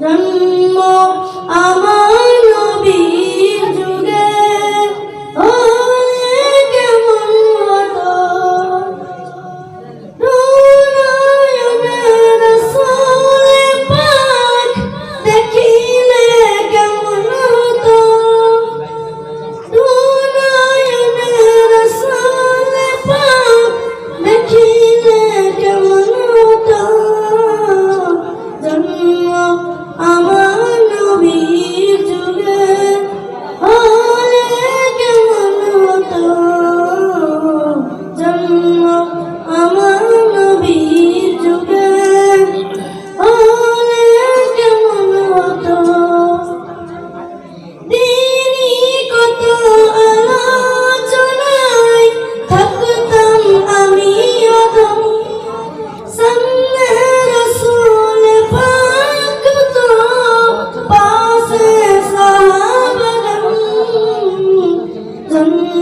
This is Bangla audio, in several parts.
জন্ম আমার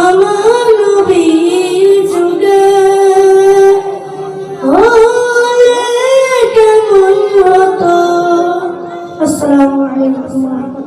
আমার নবীর যুগে। হলে কেমন হতো? আসসালামু আলাইকুম।